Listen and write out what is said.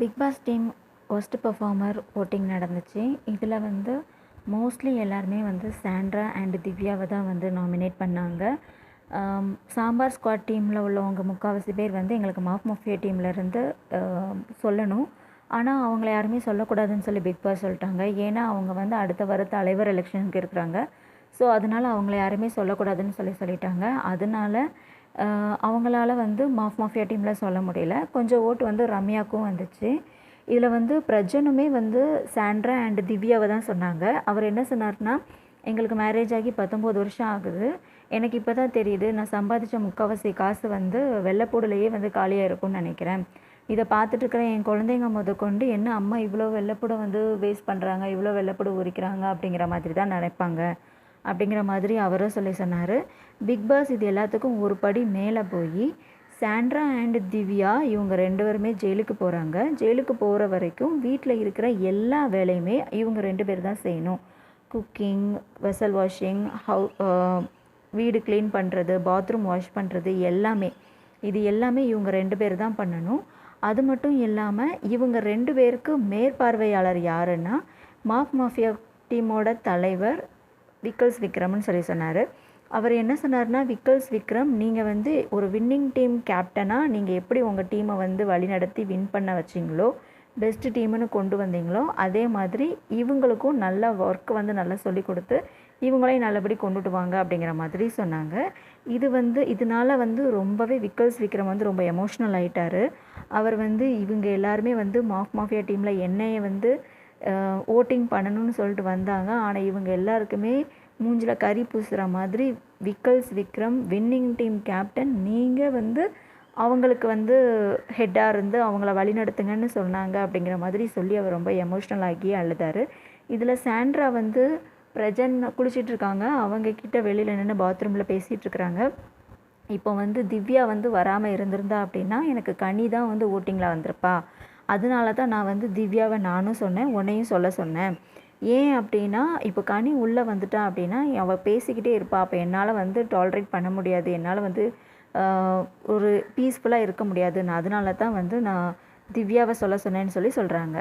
Bigg Boss team worst performer voting நடந்துச்சு. இதில் வந்து மோஸ்ட்லி எல்லாருமே வந்து சாண்ட்ரா அண்ட் திவ்யாவை தான் வந்து நாமினேட் பண்ணாங்க. சாம்பார் ஸ்குவாட் டீமில் உள்ளவங்க முக்கால்வாசி பேர் வந்து எங்களுக்கு மாஃப் மொஃபியா டீம்லேருந்து சொல்லணும். ஆனால் அவங்கள யாருமே சொல்லக்கூடாதுன்னு சொல்லி பிக் பாஸ் சொல்லிட்டாங்க. ஏன்னா அவங்க வந்து அடுத்த வர தலைவர் எலெக்ஷனுக்கு இருக்கிறாங்க. ஸோ அதனால் அவங்கள யாருமே சொல்லக்கூடாதுன்னு சொல்லி சொல்லிட்டாங்க. அதனால் அவங்களால வந்து மாஃப் மாஃபியா டீமில் சொல்ல முடியல. கொஞ்சம் ஓட்டு வந்து ரம்யாவுக்கும் வந்துச்சு. இதில் வந்து பிரஜனுமே வந்து சாண்ட்ரா அண்ட் திவ்யாவை தான் சொன்னாங்க. அவர் என்ன சொன்னார்னா எங்களுக்கு மேரேஜ் ஆகி பத்தொம்போது வருஷம் ஆகுது. எனக்கு இப்போ தான் தெரியுது நான் சம்பாதிச்ச முக்கால்வாசி காசு வந்து வெள்ளைப்பூடுலேயே வந்து காலியாக இருக்கும்னு நினைக்கிறேன். இதை பார்த்துட்டு இருக்கிற என் குழந்தைங்க முதற்கொண்டு என்ன அம்மா இவ்வளோ வெள்ளைப்பூடை வந்து வேஸ்ட் பண்ணுறாங்க இவ்வளோ வெள்ளைப்பூடு உரிக்கிறாங்க அப்படிங்கிற மாதிரி தான் நினைப்பாங்க. அப்படிங்கிற மாதிரி அவரும் சொல்லி சொன்னார். பிக் பாஸ் இது எல்லாத்துக்கும் ஒரு படி மேலே போய் சாண்ட்ரா அண்ட் திவ்யா இவங்க ரெண்டு பேருமே ஜெயிலுக்கு போகிறாங்க ஜெயிலுக்கு போகிற வரைக்கும் வீட்டில் இருக்கிற எல்லா வேலையுமே இவங்க ரெண்டு பேர் தான் செய்யணும். குக்கிங் வெசல் வாஷிங் ஹவு வீடு க்ளீன் பண்ணுறது பாத்ரூம் வாஷ் பண்ணுறது எல்லாமே. இது எல்லாமே இவங்க ரெண்டு பேர் தான் பண்ணணும். அது மட்டும் இல்லாமல் இவங்க ரெண்டு பேருக்கு மேற்பார்வையாளர் யாருன்னா மாஃப் மாஃபியா டீமோட தலைவர் விக்கல்ஸ் விக்ரம்னு சொல்லி சொன்னார். அவர் என்ன சொன்னார்னா விக்கல்ஸ் விக்ரம் நீங்கள் வந்து ஒரு வின்னிங் டீம் கேப்டனாக நீங்கள் எப்படி உங்கள் டீமை வந்து வழிநடத்தி வின் பண்ண வச்சிங்களோ பெஸ்ட் டீம்னு கொண்டு வந்தீங்களோ அதே மாதிரி இவங்களுக்கும் நல்ல ஒர்க் வந்து நல்லா சொல்லி கொடுத்து இவங்களையும் நல்லபடி கொண்டுட்டு வாங்க அப்படிங்கிற மாதிரி சொன்னாங்க. இது வந்து இதனால வந்து ரொம்பவே விக்கல்ஸ் விக்ரம் வந்து ரொம்ப எமோஷ்னல் ஆகிட்டார் அவர் வந்து இவங்க எல்லாருமே வந்து மாஃப் மாஃபியா டீமில் என்னையை வந்து ஓட்டிங் பண்ணணும்னு சொல்லிட்டு வந்தாங்க. ஆனால் இவங்க எல்லாருக்குமே மூஞ்சில் கறி பூசுகிற மாதிரி Vikkals Vikram winning team captain நீங்கள் வந்து அவங்களுக்கு வந்து ஹெட்டாக இருந்து அவங்கள வழிநடத்துங்கன்னு சொன்னாங்க அப்படிங்கிற மாதிரி சொல்லி அவர் ரொம்ப எமோஷ்னல் ஆகி அழுதாரு. இதில் சாண்ட்ரா வந்து பிரஜன் குளிச்சிட்டு இருக்காங்க. அவங்க கிட்ட வெளியில் நின்று பாத்ரூமில் பேசிகிட்டு இருக்கிறாங்க. இப்போ வந்து திவ்யா வந்து வராமல் இருந்திருந்தா அப்படின்னா எனக்கு கனி தான் வந்து ஓட்டிங்கில் வந்திருப்பா. அதனால தான் நான் வந்து திவ்யாவை நானும் சொன்னேன் உன்னையும் சொல்ல சொன்னேன். ஏன் அப்படின்னா இப்போ கனி உள்ளே வந்துட்டான் அப்படின்னா அவள் பேசிக்கிட்டே இருப்பா. அப்போ என்னால் வந்து டாலரேட் பண்ண முடியாது. என்னால் வந்து ஒரு பீஸ்ஃபுல்லாக இருக்க முடியாது நான் அதனால தான் வந்து நான் திவ்யாவை சொல்ல சொன்னேன்னு சொல்லி சொல்கிறாங்க